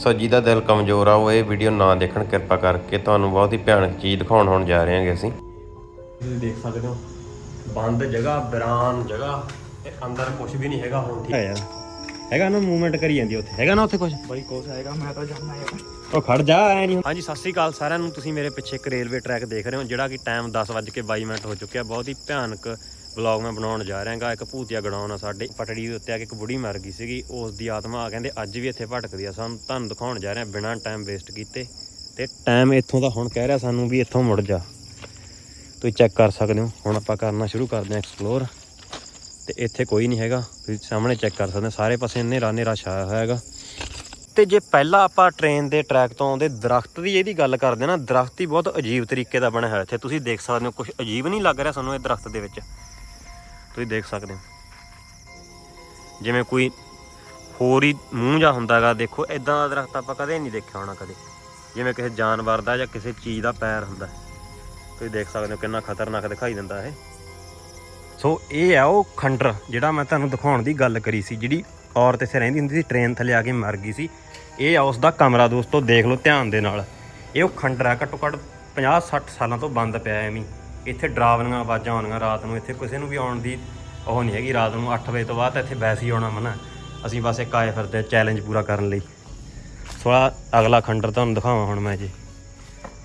ਸੋ ਜਿਹਦਾ ਦਿਲ ਕਮਜ਼ੋਰ ਆ ਉਹ ਇਹ ਵੀਡੀਓ ਨਾ ਦੇਖਣ ਕਿਰਪਾ ਕਰਕੇ ਤੁਹਾਨੂੰ ਬਹੁਤ ਹੀ ਭਿਆਨਕ ਚੀਜ਼ ਦਿਖਾਉਣ ਹੋਣ ਜਾ ਰਹੇ ਹਾਂਗੇ ਅਸੀਂ। ਤੁਸੀਂ ਦੇਖ ਸਕਦੇ ਹੋ ਬੰਦ ਜਗ੍ਹਾ ਬਿਰਾਨ ਜਗ੍ਹਾ ਤੇ ਅੰਦਰ ਕੁਝ ਵੀ ਨਹੀਂ ਹੈਗਾ ਹੁਣ ਠੀਕ। ਹੈ ਯਾਰ ਹੈਗਾ ਨਾ ਮੂਵਮੈਂਟ ਕਰੀ ਜਾਂਦੀ ਉੱਥੇ ਹੈਗਾ ਨਾ ਉੱਥੇ ਕੁਝ ਬਈ ਕੋਸ ਆਏਗਾ ਮੈਂ ਤਾਂ ਜਾਣਾ ਹੈ ਉਹ ਖੜ ਜਾ ਐ ਨਹੀਂ। ਹਾਂਜੀ ਸਤਿ ਸ੍ਰੀ ਅਕਾਲ ਸਾਰਿਆਂ ਨੂੰ ਤੁਸੀਂ ਮੇਰੇ ਪਿੱਛੇ ਇੱਕ ਰੇਲਵੇ ਟਰੈਕ ਦੇਖ ਰਹੇ ਹੋ ਜਿਹੜਾ ਕਿ ਟਾਈਮ 10:22 ਮਿੰਟ ਹੋ ਚੁੱਕਿਆ ਬਹੁਤ ਹੀ ਭਿਆਨਕ ਵਲੌਗ ਮੈਂ ਬਣਾਉਣ ਜਾ ਰਿਹਾ ਹਾਂ ਇੱਕ ਭੂਤੀਆ ਗੜਾਉਣ ਸਾਡੇ ਪਟੜੀ ਦੇ ਉੱਤੇ ਆ ਕੇ ਇੱਕ ਬੁੜੀ ਮਰ ਗਈ ਸੀਗੀ। ਉਸ ਦੀ ਆਤਮਾ ਆ ਕਹਿੰਦੇ ਅੱਜ ਵੀ ਇੱਥੇ ਭਟਕਦੀ ਆ। ਸਾਨੂੰ ਤੁਹਾਨੂੰ ਦਿਖਾਉਣ ਜਾ ਰਿਹਾ ਬਿਨਾਂ ਟਾਈਮ ਵੇਸਟ ਕੀਤੇ। ਤੇ ਟਾਈਮ ਇੱਥੋਂ ਦਾ ਹੁਣ ਕਹਿ ਰਿਹਾ ਸਾਨੂੰ ਵੀ ਇੱਥੋਂ ਮੁੜ ਜਾ। ਤੁਸੀਂ ਚੈੱਕ ਕਰ ਸਕਦੇ ਹੋ। ਹੁਣ ਆਪਾਂ ਕਰਨਾ ਸ਼ੁਰੂ ਕਰਦੇ ਹਾਂ ਐਕਸਪਲੋਰ ਤੇ ਇੱਥੇ ਕੋਈ ਨਹੀਂ ਹੈਗਾ। ਤੁਸੀਂ ਸਾਹਮਣੇ ਚੈੱਕ ਕਰ ਸਕਦੇ ਹੋ। ਸਾਰੇ ਪਾਸੇ ਹਨੇਰਾ ਹਨੇਰਾ ਛਾਇਆ ਹੋਇਆ ਹੈਗਾ। ਤੇ ਜੇ ਪਹਿਲਾਂ ਆਪਾਂ ਟ੍ਰੇਨ ਦੇ ਟਰੈਕ ਤੋਂ ਆਉਂਦੇ, ਦਰਖਤ ਦੀ ਇਹਦੀ ਗੱਲ ਕਰਦੇ ਨਾ, ਦਰਖਤ ਹੀ ਬਹੁਤ ਅਜੀਬ ਤਰੀਕੇ ਦਾ ਬਣਿਆ ਹੋਇਆ ਇੱਥੇ। ਤੁਸੀਂ ਦੇਖ ਸਕਦੇ ਹੋ ਕੁਝ ਅਜੀਬ ਨਹੀਂ ਲੱਗ ਰਿਹਾ ਸਾਨੂੰ ਇਹ ਦਰਖਤ ਦੇ ਵਿੱਚ। ਤੁਸੀਂ ਦੇਖ ਸਕਦੇ ਹੋ। ਜਿਵੇਂ ਕੋਈ ਹੋਰ ਹੀ ਮੂੰਹ ਜਾ ਹੁੰਦਾ ਹੈਗਾ ਦੇਖੋ ਇਦਾਂ ਦਾ ਦਰਖਤ ਆਪਾਂ ਕਦੇ ਨਹੀਂ ਦੇਖਿਆ ਹੋਣਾ ਕਦੇ। ਜਿਵੇਂ ਕਿਸੇ ਜਾਨਵਰ ਦਾ ਜਾਂ ਕਿਸੇ ਚੀਜ਼ ਦਾ ਪੈਰ ਹੁੰਦਾ। ਤੁਸੀਂ ਦੇਖ ਸਕਦੇ ਹੋ ਕਿੰਨਾ ਖਤਰਨਾਕ ਦਿਖਾਈ ਦਿੰਦਾ ਇਹ। ਸੋ ਇਹ ਆ ਉਹ ਖੰਡਰ, ਜਿਹੜਾ ਮੈਂ ਤੁਹਾਨੂੰ ਦਿਖਾਉਣ ਦੀ ਗੱਲ ਕਰੀ ਸੀ, ਜਿਹੜੀ ਔਰਤ ਇੱਥੇ ਰਹਿੰਦੀ ਹੁੰਦੀ ਸੀ, ਟ੍ਰੇਨ ਥੱਲੇ ਆ ਕੇ ਮਰ ਗਈ ਸੀ। ਇਹ ਆ ਉਸ ਦਾ ਕਮਰਾ ਦੋਸਤੋ, ਦੇਖ ਲਓ ਧਿਆਨ ਦੇ ਨਾਲ। ਇਹ ਉਹ ਖੰਡਰ ਆ, ਘੱਟੋ ਘੱਟ 50 60 ਸਾਲਾਂ ਤੋਂ ਬੰਦ ਪਿਆ ਐਵੇਂ ਇੱਥੇ ਡਰਾਵਨੀਆਂ ਆਵਾਜ਼ਾਂ ਆਉਂਦੀਆਂ ਰਾਤ ਨੂੰ, ਇੱਥੇ ਕਿਸੇ ਨੂੰ ਵੀ ਆਉਣ ਦੀ ਉਹ ਨਹੀਂ ਹੈਗੀ। ਰਾਤ ਨੂੰ 8 ਵਜੇ ਤੋਂ ਬਾਅਦ ਤਾਂ ਇੱਥੇ ਵੈਸੇ ਹੀ ਆਉਣਾ ਮਨਾ। ਅਸੀਂ ਬਸ ਇੱਕ ਆਏ ਫਿਰਦੇ ਚੈਲੰਜ ਪੂਰਾ ਕਰਨ ਲਈ। ਸੋ ਅਗਲਾ ਖੰਡਰ ਤੁਹਾਨੂੰ ਦਿਖਾਵਾਂ ਹੁਣ ਮੈਂ ਜੀ।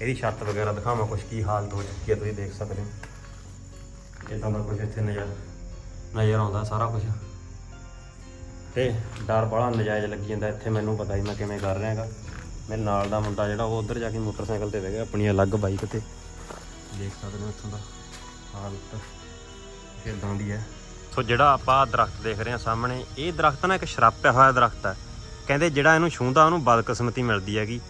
ਇਹਦੀ ਛੱਤ ਵਗੈਰਾ ਦਿਖਾਵਾਂ ਕੁਝ ਕੀ ਹਾਲਤ ਹੋ ਚੁੱਕੀ ਹੈ, ਤੁਸੀਂ ਦੇਖ ਸਕਦੇ ਹੋ। ਇਦਾਂ ਦਾ ਕੁਝ ਇੱਥੇ ਨਜ਼ਰ ਨਜ਼ਰ ਆਉਂਦਾ ਸਾਰਾ ਕੁਝ ਤੇ ਡਰ ਬੜਾ ਨਜਾਇਜ਼ ਲੱਗੀ ਜਾਂਦਾ, ਇੱਥੇ ਮੈਨੂੰ ਪਤਾ ਹੀ ਮੈਂ ਕਿਵੇਂ ਕਰ ਰਿਹਾ ਹੈਗਾ। ਮੇਰੇ ਨਾਲ ਦਾ ਮੁੰਡਾ ਜਿਹੜਾ, ਉਹ ਉਧਰ ਜਾ ਕੇ ਮੋਟਰਸਾਈਕਲ ਤੇ ਬਹਿ ਗਿਆ, ਆਪਣੀ ਅਲੱਗ ਬਾਈਕ ਤੇ। ਦੇਖ ਸਕਦੇ ਹੋ ਇੱਥੋਂ ਦਾ ਹਾਲਤ। ਇਦਾਂ ਦੀ ਹੈ। ਸੋ ਜਿਹੜਾ ਆਪਾਂ ਦਰਖਤ ਦੇਖ ਰਹੇ ਹਾਂ ਸਾਹਮਣੇ, ਇਹ ਦਰਖਤ ਨਾ ਇੱਕ ਸ਼ਰਾਪਿਆ ਹੋਇਆ ਦਰਖਤ ਹੈ। ਕਹਿੰਦੇ ਜਿਹੜਾ ਇਹਨੂੰ ਛੂੰਦਾ ਉਹਨੂੰ ਬਦਕਿਸਮਤੀ ਮਿਲਦੀ ਹੈਗੀ।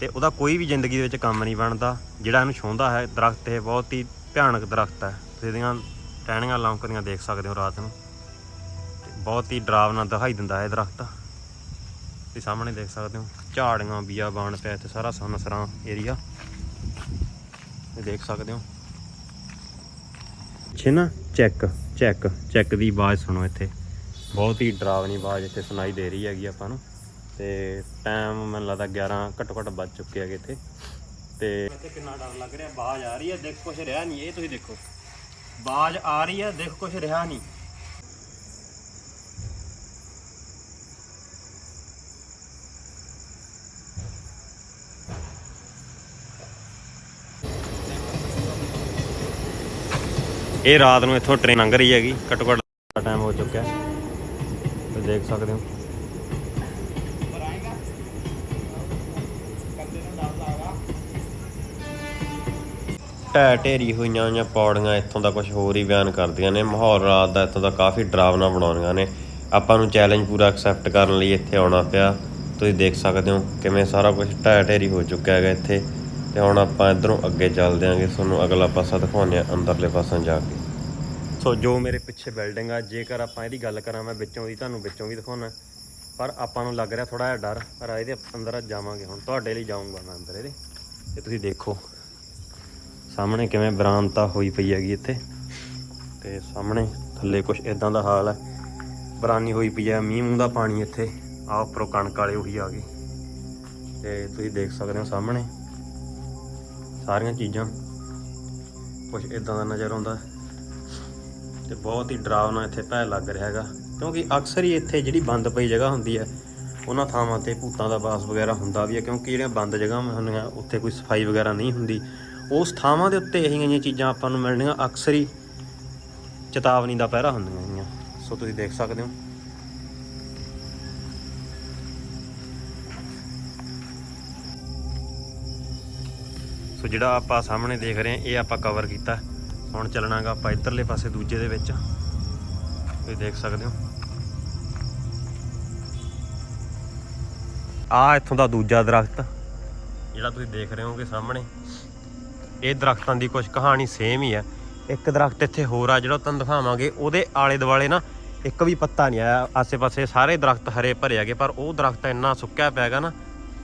ਤੇ ਉਹਦਾ ਕੋਈ ਵੀ ਜ਼ਿੰਦਗੀ ਦੇ ਵਿੱਚ ਕੰਮ ਨਹੀਂ ਬਣਦਾ। ਜਿਹੜਾ ਇਹਨੂੰ ਛੂੰਦਾ ਹੈ, ਦਰਖਤ ਇਹ ਬਹੁਤ ਹੀ ਭਿਆਨਕ ਦਰਖਤ ਹੈ। ਤੁਸੀਂ ਇਹਦੀਆਂ ਟਹਿਣੀਆਂ ਲੌਂਕਦੀਆਂ ਦੇਖ ਸਕਦੇ ਹੋ ਰਾਤ ਨੂੰ। ਤੇ ਬਹੁਤ ਹੀ ਡਰਾਵਨਾ ਦਿਖਾਈ ਦਿੰਦਾ ਹੈ ਇਹ ਦਰਖਤ। ਤੁਸੀਂ ਸਾਹਮਣੇ ਦੇਖ ਸਕਦੇ ਹੋ, ਝਾੜੀਆਂ ਬੀਆਬਾਨ ਪਿਆ ਇੱਥੇ ਸਾਰਾ ਸਨਸਰਾਂ ਏਰੀਆ ਇਹ ਦੇਖ ਸਕਦੇ ਹੋ। ਛੇ ਨਾ ਚੈੱਕ ਚੈੱਕ ਚੈੱਕ ਦੀ ਆਵਾਜ਼ ਸੁਣੋ ਇੱਥੇ। ਬਹੁਤ ਹੀ ਡਰਾਵਨੀ ਆਵਾਜ਼ ਇੱਥੇ ਸੁਣਾਈ ਦੇ ਰਹੀ ਹੈਗੀ ਆਪਾਂ ਨੂੰ। ਤੇ ਟਾਈਮ ਮੈਨੂੰ ਲੱਗਦਾ 11 ਘੱਟੋ ਘੱਟ ਵੱਜ ਚੁੱਕੇ ਹੈਗੇ ਇੱਥੇ। ਤੇ ਇੱਥੇ ਕਿੰਨਾ ਡਰ ਲੱਗ ਰਿਹਾ, ਆਵਾਜ਼ ਆ ਰਹੀ ਹੈ, ਦੇਖ ਕੁਝ ਰਿਹਾ ਨਹੀਂ, ਇਹ ਤੁਸੀਂ ਦੇਖੋ। ਆਵਾਜ਼ ਆ ਰਹੀ ਹੈ, ਦੇਖ ਕੁਝ ਰਿਹਾ ਨਹੀਂ। ਇਹ ਰਾਤ ਨੂੰ ਇੱਥੋਂ ਟ੍ਰੇਨ ਲੰਘ ਰਹੀ ਹੈਗੀ, ਘੱਟੋ ਘੱਟ ਟਾਈਮ ਹੋ ਚੁੱਕਿਆ। ਤੁਸੀਂ ਦੇਖ ਸਕਦੇ ਹੋ। ਢਹਿ ਢੇਰੀ ਹੋਈਆਂ ਹੋਈਆਂ ਪੌੜੀਆਂ ਇੱਥੋਂ ਦਾ ਕੁਝ ਹੋਰ ਹੀ ਬਿਆਨ ਕਰਦੀਆਂ ਨੇ। ਮਾਹੌਲ ਰਾਤ ਦਾ ਇੱਥੋਂ ਦਾ ਕਾਫੀ ਡਰਾਵਨਾ ਬਣਾਉਂਦੀਆਂ ਨੇ। ਆਪਾਂ ਨੂੰ ਚੈਲੰਜ ਪੂਰਾ ਐਕਸੈਪਟ ਕਰਨ ਲਈ ਇੱਥੇ ਆਉਣਾ ਪਿਆ। ਤੁਸੀਂ ਦੇਖ ਸਕਦੇ ਹੋ ਕਿਵੇਂ ਸਾਰਾ ਕੁਝ ਢਹਿ ਢੇਰੀ ਹੋ ਚੁੱਕਿਆ ਹੈਗਾ ਇੱਥੇ। ਤੇ ਹੁਣ ਆਪਾਂ ਇਧਰੋਂ ਅੱਗੇ ਚੱਲਦੇ ਆਂਗੇ, ਤੁਹਾਨੂੰ ਅਗਲਾ ਪਾਸਾ ਦਿਖਾਉਂਦੇ ਆ ਅੰਦਰਲੇ ਪਾਸੋਂ ਜਾ ਕੇ। ਸੋ ਜੋ ਮੇਰੇ ਪਿੱਛੇ ਬਿਲਡਿੰਗ ਆ, ਜੇਕਰ ਆਪਾਂ ਇਹਦੀ ਗੱਲ ਕਰਾਂ, ਮੈਂ ਵਿੱਚੋਂ ਦੀ ਤੁਹਾਨੂੰ ਵਿੱਚੋਂ ਵੀ ਦਿਖਾਉਣਾ। ਪਰ ਆਪਾਂ ਨੂੰ ਲੱਗ ਰਿਹਾ ਥੋੜਾ ਜਿਹਾ ਡਰ, ਪਰ ਇਹਦੇ ਅੰਦਰ ਜਾਵਾਂਗੇ ਹੁਣ। ਤੁਹਾਡੇ ਲਈ ਜਾਊਂਗਾ ਮੈਂ ਅੰਦਰ ਇਹਦੇ। ਤੇ ਤੁਸੀਂ ਦੇਖੋ, ਸਾਹਮਣੇ ਕਿਵੇਂ ਬਰਾਮਤਾ ਹੋਈ ਪਈ ਹੈਗੀ ਇੱਥੇ। ਤੇ ਸਾਹਮਣੇ ਥੱਲੇ ਕੁਝ ਇਦਾਂ ਦਾ ਹਾਲ ਹੈ। ਬਰਾਨੀ ਹੋਈ ਪਈ ਹੈ, ਮੀਂਹ ਮੂੰਹ ਦਾ ਪਾਣੀ ਇੱਥੇ। ਆ ਉੱਪਰੋਂ ਕਣਕ ਵਾਲੇ ਉਹੀ ਆ ਗਏ ਤੇ ਤੁਸੀਂ ਦੇਖ ਸਕਦੇ ਹੋ ਸਾਹਮਣੇ। ਸਾਰੀਆਂ ਚੀਜ਼ਾਂ। ਕੁਝ ਇਦਾਂ ਦਾ ਨਜ਼ਰ ਆਉਂਦਾ। ਤੇ ਬਹੁਤ ਹੀ ਡਰਾਵਨਾ ਇੱਥੇ ਭੈ ਲੱਗ ਰਿਹਾ ਹੈਗਾ। ਕਿਉਂਕਿ ਅਕਸਰ ਹੀ ਇੱਥੇ ਜਿਹੜੀ ਬੰਦ ਪਈ ਜਗ੍ਹਾ ਹੁੰਦੀ ਹੈ, ਉਹਨਾਂ ਥਾਵਾਂ ਤੇ ਭੂਤਾਂ ਦਾ ਵਾਸ ਵਗੈਰਾ ਹੁੰਦਾ ਵੀ ਹੈ। ਕਿਉਂਕਿ ਜਿਹੜੀਆਂ ਬੰਦ ਜਗ੍ਹਾਵਾਂ ਹੁੰਦੀਆਂ, ਉੱਥੇ ਕੋਈ ਸਫ਼ਾਈ ਵਗੈਰਾ ਨਹੀਂ ਹੁੰਦੀ। ਉਸ ਥਾਵਾਂ ਦੇ ਉੱਤੇ ਇਹੀ ਜਿਹੀਆਂ ਚੀਜ਼ਾਂ ਆਪਾਂ ਨੂੰ ਮਿਲਣੀਆਂ। ਅਕਸਰ ਹੀ ਚੇਤਾਵਨੀ ਦਾ ਪਹਿਰਾ ਹੁੰਦੀਆਂ ਹੈਗੀਆਂ। ਸੋ ਤੁਸੀਂ ਦੇਖ ਸਕਦੇ ਹੋ। ਸੋ ਜਿਹੜਾ ਆਪਾਂ ਸਾਹਮਣੇ ਦੇਖ ਰਹੇ ਹਾਂ, ਇਹ ਆਪਾਂ ਕਵਰ ਕੀਤਾ। ਹੁਣ ਚੱਲਣਾਗਾ ਆਪਾਂ ਇੱਧਰਲੇ ਪਾਸੇ, ਦੂਜੇ ਦੇ ਵਿੱਚ। ਤੁਸੀਂ ਦੇਖ ਸਕਦੇ ਹੋ। ਆ ਇੱਥੋਂ ਦਾ ਦੂਜਾ ਦਰਖਤ, ਜਿਹੜਾ ਤੁਸੀਂ ਦੇਖ ਰਹੇ ਹੋਗੇ ਸਾਹਮਣੇ। ਇਹ ਦਰਖਤਾਂ ਦੀ ਕੁਝ ਕਹਾਣੀ ਸੇਮ ਹੀ ਹੈ ਇੱਕ ਦਰਖਤ ਇੱਥੇ ਹੋਰ ਆ, ਜਿਹੜਾ ਤੁਹਾਨੂੰ ਦਿਖਾਵਾਂਗੇ। ਉਹਦੇ ਆਲੇ ਦੁਆਲੇ ਨਾ ਇੱਕ ਵੀ ਪੱਤਾ ਨਹੀਂ ਆਇਆ। ਆਸੇ-ਪਾਸੇ ਸਾਰੇ ਦਰਖਤ ਹਰੇ ਭਰੇ ਹੈਗੇ, ਪਰ ਉਹ ਦਰਖਤ ਇੰਨਾ ਸੁੱਕਿਆ ਪਿਆ ਹੈਗਾ ਨਾ,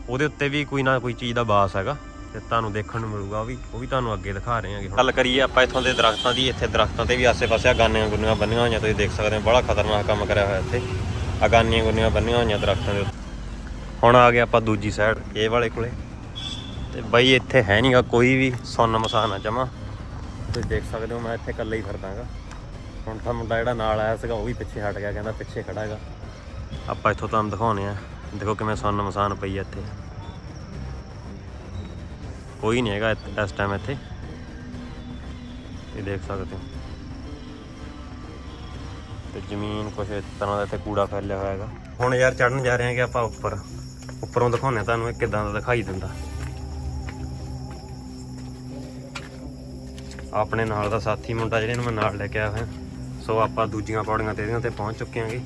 ਉਹਦੇ ਉੱਤੇ ਵੀ ਕੋਈ ਨਾ ਕੋਈ ਚੀਜ਼ ਦਾ ਬਾਸ ਹੈਗਾ। ਤੇ ਤੁਹਾਨੂੰ ਦੇਖਣ ਨੂੰ ਮਿਲੂਗਾ, ਉਹ ਵੀ ਉਹ ਵੀ ਤੁਹਾਨੂੰ ਅੱਗੇ ਦਿਖਾ ਰਹੇ ਹਾਂਗੇ ਗੱਲ ਕਰੀਏ ਆਪਾਂ ਇੱਥੋਂ ਦੇ ਦਰਖਤਾਂ ਦੀ, ਇੱਥੇ ਦਰਖਤਾਂ ਤੇ ਵੀ ਆਸੇ-ਪਾਸੇ ਆ ਗਾਨੀਆਂ ਗੁੰਨੀਆਂ ਬੰਨੀਆਂ ਹੋਈਆਂ, ਤੁਸੀਂ ਦੇਖ ਸਕਦੇ ਹੋ, ਬੜਾ ਖਤਰਨਾਕ ਕੰਮ ਕਰਿਆ ਹੋਇਆ ਇੱਥੇ। ਅਗਾਨੀਆਂ ਗਾਨੀਆਂ ਗੁੰਨੀਆਂ ਬੰਨੀਆਂ ਹੋਈਆਂ ਦਰਖਤਾਂ ਦੇ ਹੁਣ ਆ ਗਏ ਆਪਾਂ ਦੂਜੀ ਸਾਈਡ ਇਹ ਵਾਲੇ ਕੋਲੇ। ਤੇ ਬਈ ਇੱਥੇ ਹੈ ਨਹੀਂਗਾ ਕੋਈ ਵੀ ਸੁੰਨ ਮਸਾਨ ਆ ਜਮਾ। ਤੁਸੀਂ ਦੇਖ ਸਕਦੇ ਹੋ, ਮੈਂ ਇੱਥੇ ਇਕੱਲਾ ਹੀ ਫਿਰਦਾਗਾ। ਹੁਣ ਤਾਂ ਮੁੰਡਾ ਜਿਹੜਾ ਨਾਲ ਆਇਆ ਸੀਗਾ, ਉਹ ਵੀ ਪਿੱਛੇ ਹਟ ਗਿਆ, ਕਹਿੰਦਾ ਪਿੱਛੇ ਖੜਾ ਹੈਗਾ ਆਪਾਂ ਇੱਥੋਂ ਤੁਹਾਨੂੰ ਦਿਖਾਉਣੇ ਆ ਦੇਖੋ ਕਿਵੇਂ ਸੁੰਨ ਮਸਾਨ ਪਈ ਆ ਇੱਥੇ। ਕੋਈ ਨਹੀਂ ਹੈਗਾ ਇਸ ਟਾਈਮ ਇੱਥੇ। ਇਹ ਦੇਖ ਸਕਦੇ ਹੋ। ਤੇ ਜ਼ਮੀਨ ਕੁਛ ਇਸ ਤਰ੍ਹਾਂ ਦਾ ਇੱਥੇ ਕੂੜਾ ਫੈਲਿਆ ਹੋਇਆ ਹੈਗਾ। ਹੁਣ ਯਾਰ ਚੜਨ ਜਾ ਰਹੇ ਹਾਂ ਕਿ ਆਪਾਂ ਉੱਪਰ। ਉੱਪਰੋਂ ਦਿਖਾਉਂਦੇ ਤੁਹਾਨੂੰ ਇਹ ਕਿਦਾਂ ਦਾ ਦਿਖਾਈ ਦਿੰਦਾ। ਆਪਣੇ ਨਾਲ ਦਾ ਸਾਥੀ ਮੁੰਡਾ ਜਿਹੜੇ ਨੂੰ ਮੈਂ ਨਾਲ ਲੈ ਕੇ ਆਇਆ ਹੋਇਆ। ਸੋ ਆਪਾਂ ਦੂਜੀਆਂ ਪੌੜੀਆਂ ਤੇ ਇਹਦੇ ਉੱਤੇ ਪਹੁੰਚ ਚੁੱਕੇ ਹਾਂਗੇ।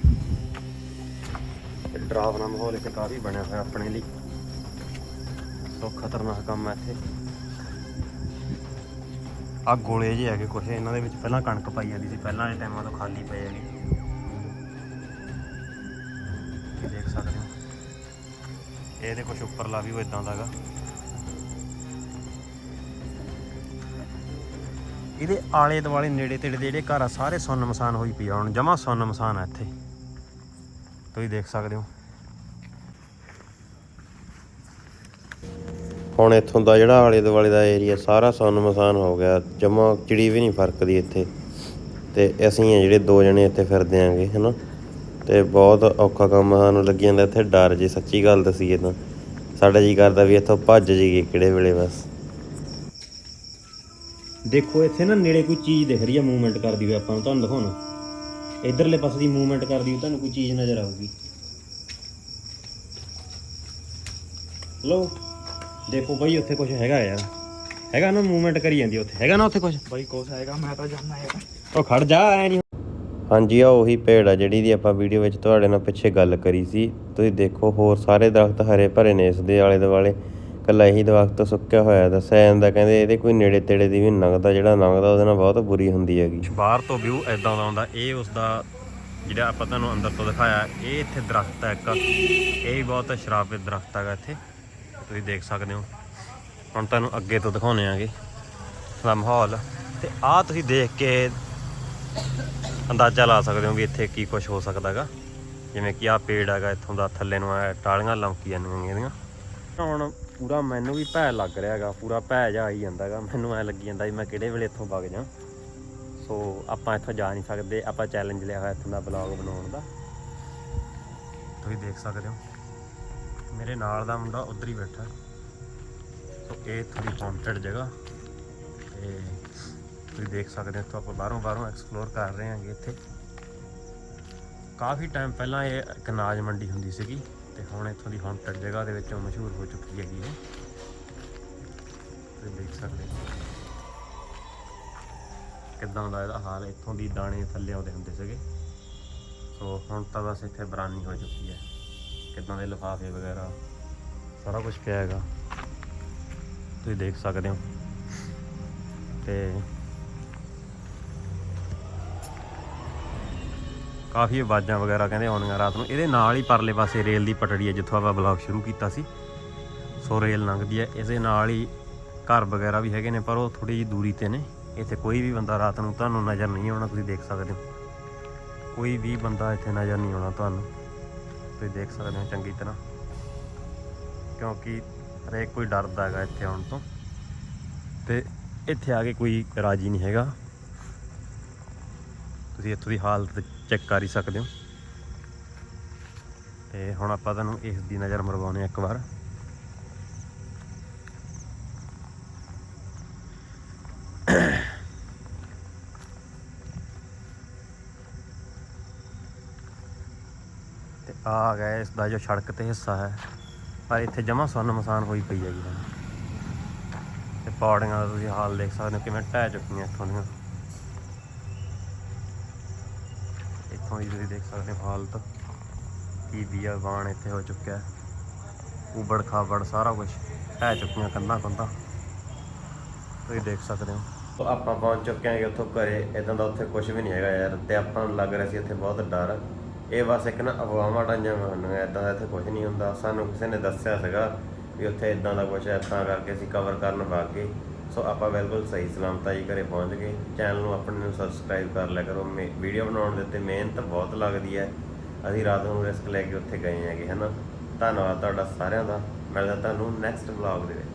ਇਹ ਡਰਾਵਨਾ ਮਾਹੌਲ ਇੱਕ ਕਾਫੀ ਬਣਿਆ ਹੋਇਆ ਆਪਣੇ ਲਈ। ਸੋ ਖਤਰਨਾਕ ਕੰਮ ਹੈ ਇੱਥੇ। ਆ ਗੋਲੇ ਜਿਹੇ ਹੈਗੇ ਕੁਛ ਇਹਨਾਂ ਦੇ ਵਿੱਚ ਪਹਿਲਾਂ ਕਣਕ ਪਾਈ ਜਾਂਦੀ ਸੀ, ਪਹਿਲਾਂ ਵਾਲੇ ਟਾਈਮਾਂ ਤੋਂ ਖਾਲੀ ਪਏ ਹੈਗੇ ਇਹ। ਦੇਖ ਸਕਦੇ ਹੋ। ਇਹਦੇ ਕੁਛ ਉੱਪਰਲਾ ਵੀ ਉਹ ਇਦਾਂ ਦਾਗਾ ਇਹਦੇ ਆਲੇ ਦੁਆਲੇ, ਨੇੜੇ ਤੇੜੇ ਦੇ ਜਿਹੜੇ ਘਰ ਆ, ਸਾਰੇ ਸੁੰਨ ਮਸਾਨ ਹੋਈ ਪਿਆ ਹੁਣ ਜਮਾ ਸੁੰਨ ਮਸਾਨ ਆ ਇੱਥੇ। ਤੁਸੀਂ ਦੇਖ ਸਕਦੇ ਹੋ। ਹੁਣ ਇੱਥੋਂ ਦਾ ਜਿਹੜਾ ਆਲੇ ਦੁਆਲੇ ਦਾ ਏਰੀਆ ਸਾਰਾ ਸੁੰਨ ਮਸਾਨ ਹੋ ਗਿਆ, ਜਮਾ ਚਿੜੀ ਵੀ ਨਹੀਂ ਫਰਕਦੀ ਇੱਥੇ। ਤੇ ਅਸੀਂ ਆ ਜਿਹੜੇ ਦੋ ਜਣੇ ਇੱਥੇ ਫਿਰਦੇ ਆਂਗੇ, ਹਨਾ? ਤੇ ਬਹੁਤ ਔਖਾ ਕੰਮ ਸਾਨੂੰ ਲੱਗੀ ਜਾਂਦਾ, ਇੱਥੇ ਡਰ ਜੇ, ਸੱਚੀ ਗੱਲ ਦਸੀਏ ਤਾਂ। ਸਾਡਾ ਜੀ ਕਰਦਾ ਵੀ ਇੱਥੋਂ ਭੱਜ ਜਾਈਏ ਕਿਹੜੇ ਵੇਲੇ ਬਸ। ਦੇਖੋ, ਇੱਥੇ ਨਾ ਨੇੜੇ ਕੋਈ ਚੀਜ਼ ਦਿਖ ਰਹੀ ਹੈ ਮੂਵਮੈਂਟ ਕਰਦੀ ਹੋਈ, ਆਪਾਂ ਨੂੰ ਤੁਹਾਨੂੰ ਦਿਖਾਉਣਾ। ਇਧਰਲੇ ਪਾਸੇ ਦੀ ਮੂਵਮੈਂਟ ਕਰਦੀ ਹੋਈ, ਤੁਹਾਨੂੰ ਕੋਈ ਚੀਜ਼ ਨਜ਼ਰ ਆਊਗੀ। ਲੋ ਦੇਖੋ ਬਈ ਉੱਥੇ ਕੁਝ ਹੈਗਾ ਯਾਰ ਹੈਗਾ ਨਾ ਮੂਵਮੈਂਟ ਕਰੀ ਜਾਂਦੀ ਉੱਥੇ। ਹੈਗਾ ਨਾ ਉੱਥੇ ਕੁਝ ਬਾਈ ਕੁਛ ਹੈਗਾ ਮੈਂ ਤਾਂ ਜਾਣਾ ਯਾਰ। ਉਹ ਖੜ ਜਾ ਐ ਨਹੀਂ ਹਾਂਜੀ ਆ ਉਹੀ ਭੇਡ ਆ ਜਿਹੜੀ ਦੀ ਆਪਾਂ ਵੀਡੀਓ ਵਿੱਚ ਤੁਹਾਡੇ ਨਾਲ ਪਿੱਛੇ ਗੱਲ ਕਰੀ ਸੀ। ਤੁਸੀਂ ਦੇਖੋ ਹੋਰ ਸਾਰੇ ਦਰਖਤ ਹਰੇ ਭਰੇ ਨੇ ਇਸ ਦੇ ਆਲੇ ਦੁਆਲੇ। ਕੱਲਾ ਇਹੀ ਦਰਖਤ ਸੁੱਕਿਆ ਹੋਇਆ ਦੱਸਿਆ ਜਾਂਦਾ ਕਹਿੰਦੇ ਇਹਦੇ ਕੋਈ ਨੇੜੇ ਤੇੜੇ ਦੀ ਵੀ ਨੀ ਲੰਘਦਾ ਜਿਹੜਾ ਲੰਘਦਾ ਉਹਦੇ ਨਾਲ ਬਹੁਤ ਬੁਰੀ ਹੁੰਦੀ ਹੈਗੀ। ਬਾਹਰ ਤੋਂ ਵਿਊ ਐਦਾਂ ਦਾ ਆਉਂਦਾ ਇਹ ਉਸ ਦਾ ਜਿਹੜਾ ਆਪਾਂ ਤੁਹਾਨੂੰ ਅੰਦਰ ਤੋਂ ਦਿਖਾਇਆ ਇਹ ਇੱਥੇ ਦਰਖਤ ਹੈ ਇੱਕ ਇਹ ਵੀ ਬਹੁਤ ਸ਼ਰਾਬਿਤ ਦਰਖਤ ਹੈਗਾ ਇੱਥੇ। ਤੁਸੀਂ ਦੇਖ ਸਕਦੇ ਹੋ। ਹੁਣ ਤੁਹਾਨੂੰ ਅੱਗੇ ਤੋਂ ਦਿਖਾਉਣੇ ਆਂਗੇ ਦਾ ਮਾਹੌਲ। ਤੇ ਆਹ ਤੁਸੀਂ ਦੇਖ ਕੇ ਅੰਦਾਜ਼ਾ ਲਾ ਸਕਦੇ ਹੋ ਵੀ ਇੱਥੇ ਕੀ ਕੁਝ ਹੋ ਸਕਦਾ ਹੈਗਾ ਜਿਵੇਂ ਕਿ ਆਹ ਪੇੜ ਹੈਗਾ, ਇੱਥੋਂ ਦਾ ਥੱਲੇ ਨੂੰ ਆ ਟਾਲੀਆਂ ਲੰਕੀਆਂ ਨੇ ਇਹਦੀਆਂ ਹੁਣ ਪੂਰਾ ਮੈਨੂੰ ਵੀ ਭੈ ਲੱਗ ਰਿਹਾ ਹੈਗਾ, ਪੂਰਾ ਭੈ ਜਾ ਆਈ ਜਾਂਦਾ ਹੈਗਾ। ਮੈਨੂੰ ਐ ਲੱਗੀ ਜਾਂਦਾ ਵੀ ਮੈਂ ਕਿਹੜੇ ਵੇਲੇ ਇੱਥੋਂ ਵਗ ਜਾ ਸੋ ਆਪਾਂ ਇੱਥੋਂ ਜਾ ਨਹੀਂ ਸਕਦੇ। ਆਪਾਂ ਚੈਲੰਜ ਲਿਆ ਹੋਇਆ ਇੱਥੋਂ ਦਾ ਬਲੌਗ ਬਣਾਉਣ ਦਾ। ਤੁਸੀਂ ਦੇਖ ਸਕਦੇ ਹੋ। ਮੇਰੇ ਨਾਲ ਦਾ ਮੁੰਡਾ ਉਧਰ ਹੀ ਬੈਠਾ। ਸੋ ਇਹ ਥੋੜੀ ਹੌਂਟਡ ਜਗ੍ਹਾ। ਤੇ ਤੁਸੀਂ ਦੇਖ ਸਕਦੇ ਹੋ ਇੱਥੋਂ ਆਪਾਂ ਬਾਹਰੋਂ ਬਾਹਰੋਂ ਐਕਸਪਲੋਰ ਕਰ ਰਹੇ ਹਾਂਗੇ ਇੱਥੇ। ਕਾਫੀ ਟਾਈਮ ਪਹਿਲਾਂ ਇਹ ਇੱਕ ਅਨਾਜ ਮੰਡੀ ਹੁੰਦੀ ਸੀਗੀ ਤੇ ਹੁਣ ਇੱਥੋਂ ਦੀ ਹੌਂਟਡ ਜਗ੍ਹਾ ਦੇ ਵਿੱਚੋਂ ਮਸ਼ਹੂਰ ਹੋ ਚੁੱਕੀ ਹੈਗੀ ਹੈ ਤੁਸੀਂ ਦੇਖ ਸਕਦੇ ਹੋ। ਕਿੱਦਾਂ ਦਾ ਇਹਦਾ ਹਾਲ ਇੱਥੋਂ ਦੀ ਦਾਣੇ ਥੱਲੇ ਆਉਂਦੇ ਹੁੰਦੇ ਸੀਗੇ। ਸੋ ਹੁਣ ਤਾਂ ਬਸ ਇੱਥੇ ਬਰਾਨੀ ਹੋ ਚੁੱਕੀ ਹੈ। ਕਿੱਦਾਂ ਦੇ ਲਿਫਾਫੇ ਵਗੈਰਾ, ਸਾਰਾ ਕੁਝ ਪਿਆ ਹੈਗਾ। ਤੁਸੀਂ ਦੇਖ ਸਕਦੇ ਹੋ। ਤੇ ਕਾਫੀ ਆਵਾਜ਼ਾਂ ਵਗੈਰਾ ਕਹਿੰਦੇ ਆਉਂਦੀਆਂ ਰਾਤ ਨੂੰ। ਇਹਦੇ ਨਾਲ ਹੀ ਪਰਲੇ ਪਾਸੇ ਰੇਲ ਦੀ ਪਟੜੀ ਹੈ, ਜਿੱਥੋਂ ਆਪਾਂ ਬਲੌਗ ਸ਼ੁਰੂ ਕੀਤਾ ਸੀ। ਸੋ ਰੇਲ ਲੰਘਦੀ ਹੈ। ਇਸਦੇ ਨਾਲ ਹੀ ਘਰ ਵਗੈਰਾ ਵੀ ਹੈਗੇ ਨੇ, ਪਰ ਉਹ ਥੋੜੀ ਜਿਹੀ ਦੂਰੀ ਤੇ ਨੇ। ਇੱਥੇ ਕੋਈ ਵੀ ਬੰਦਾ ਰਾਤ ਨੂੰ ਤੁਹਾਨੂੰ ਨਜ਼ਰ ਨਹੀਂ ਆਉਣਾ, ਤੁਸੀਂ ਦੇਖ ਸਕਦੇ ਹੋ। ਕੋਈ ਵੀ ਬੰਦਾ ਇੱਥੇ ਨਜ਼ਰ ਨਹੀਂ ਆਉਣਾ ਤੁਹਾਨੂੰ। ਤੁਸੀਂ ਦੇਖ ਸਕਦੇ ਹੋ ਚੰਗੀ ਤਰ੍ਹਾਂ। ਕਿਉਂਕਿ ਹਰੇਕ ਕੋਈ ਡਰਦਾ ਹੈਗਾ ਇੱਥੇ ਆਉਣ ਤੋਂ। ਤੇ ਇੱਥੇ ਆ ਕੇ ਕੋਈ ਰਾਜੀ ਨਹੀਂ ਹੈਗਾ। ਤੁਸੀਂ ਇੱਥੋਂ ਦੀ ਹਾਲਤ ਚੈੱਕ ਕਰ ਹੀ ਸਕਦੇ ਹੋ। ਤੇ ਹੁਣ ਆਪਾਂ ਤੁਹਾਨੂੰ ਇਸ ਦੀ ਨਜ਼ਰ ਮਰਵਾਉਣੇ ਇੱਕ ਵਾਰ। ਆ ਗਿਆ ਇਸ ਦਾ ਜੋ ਸੜਕ ਤੇ ਹਿੱਸਾ ਹੈ। ਪਰ ਇੱਥੇ ਜਮਾ ਸੁੰਨ ਮਸਾਨ ਹੋਈ ਪਈ ਹੈਗੀ ਹੁਣ ਤੇ ਪੌੜੀਆਂ ਦਾ ਤੁਸੀਂ ਹਾਲ ਦੇਖ ਸਕਦੇ ਹੋ ਕਿਵੇਂ ਢਹਿ ਚੁੱਕੀਆਂ ਇੱਥੋਂ ਦੀਆਂ। ਇੱਥੋਂ ਦੀ ਤੁਸੀਂ ਦੇਖ ਸਕਦੇ ਹੋ ਹਾਲਤ। ਕੀ ਬੀਆ ਬਾਣ ਇੱਥੇ ਹੋ ਚੁੱਕਿਆ ਹੈ। ਉਬੜ ਖਾਬੜ ਸਾਰਾ ਕੁਝ ਢਹਿ ਚੁੱਕੀਆਂ ਕੰਧਾਂ ਕੰਧਾਂ। ਤੁਸੀਂ ਦੇਖ ਸਕਦੇ ਹੋ। ਆਪਾਂ ਪਹੁੰਚ ਚੁੱਕੇ ਹਾਂ ਉੱਥੋਂ ਘਰੇ। ਇਦਾਂ ਦਾ ਉੱਥੇ ਕੁਝ ਵੀ ਨਹੀਂ ਹੈਗਾ ਯਾਰ। ਤੇ ਆਪਾਂ ਨੂੰ ਲੱਗ ਰਿਹਾ ਸੀ ਇੱਥੇ ਬਹੁਤ ਡਰ। ਇਹ ਬਸ ਇੱਕ ਨਾ ਅਫਵਾਹਾਂ ਟਾਈਆਂ ਹੋਣੀਆਂ ਇਦਾਂ ਦਾ ਇੱਥੇ ਕੁਝ ਨਹੀਂ ਹੁੰਦਾ। ਸਾਨੂੰ ਕਿਸੇ ਨੇ ਦੱਸਿਆ ਸੀਗਾ ਵੀ ਉੱਥੇ ਇਦਾਂ ਦਾ ਕੁਝ ਹੈ ਕਰਕੇ ਅਸੀਂ ਕਵਰ ਕਰਨ ਵਗ ਗਏ। ਸੋ ਆਪਾਂ ਬਿਲਕੁਲ ਸਹੀ ਸਲਾਮਤਾ ਜੀ ਘਰੇ ਪਹੁੰਚ ਗਏ। ਚੈਨਲ ਨੂੰ ਆਪਣੇ ਨੂੰ ਸਬਸਕ੍ਰਾਈਬ ਕਰ ਲਿਆ ਕਰੋ। ਵੀਡੀਓ ਬਣਾਉਣ ਦੇ ਉੱਤੇ ਮਿਹਨਤ ਬਹੁਤ ਲੱਗਦੀ ਹੈ। ਅਸੀਂ ਰਾਤ ਨੂੰ ਰਿਸਕ ਲੈ ਕੇ ਉੱਥੇ ਗਏ ਹੈਗੇ, ਹਨਾ? ਧੰਨਵਾਦ ਤੁਹਾਡਾ ਸਾਰਿਆਂ ਦਾ। ਮਿਲਦਾ ਤੁਹਾਨੂੰ ਨੈਕਸਟ ਵਲੌਗ ਦੇ ਵਿੱਚ।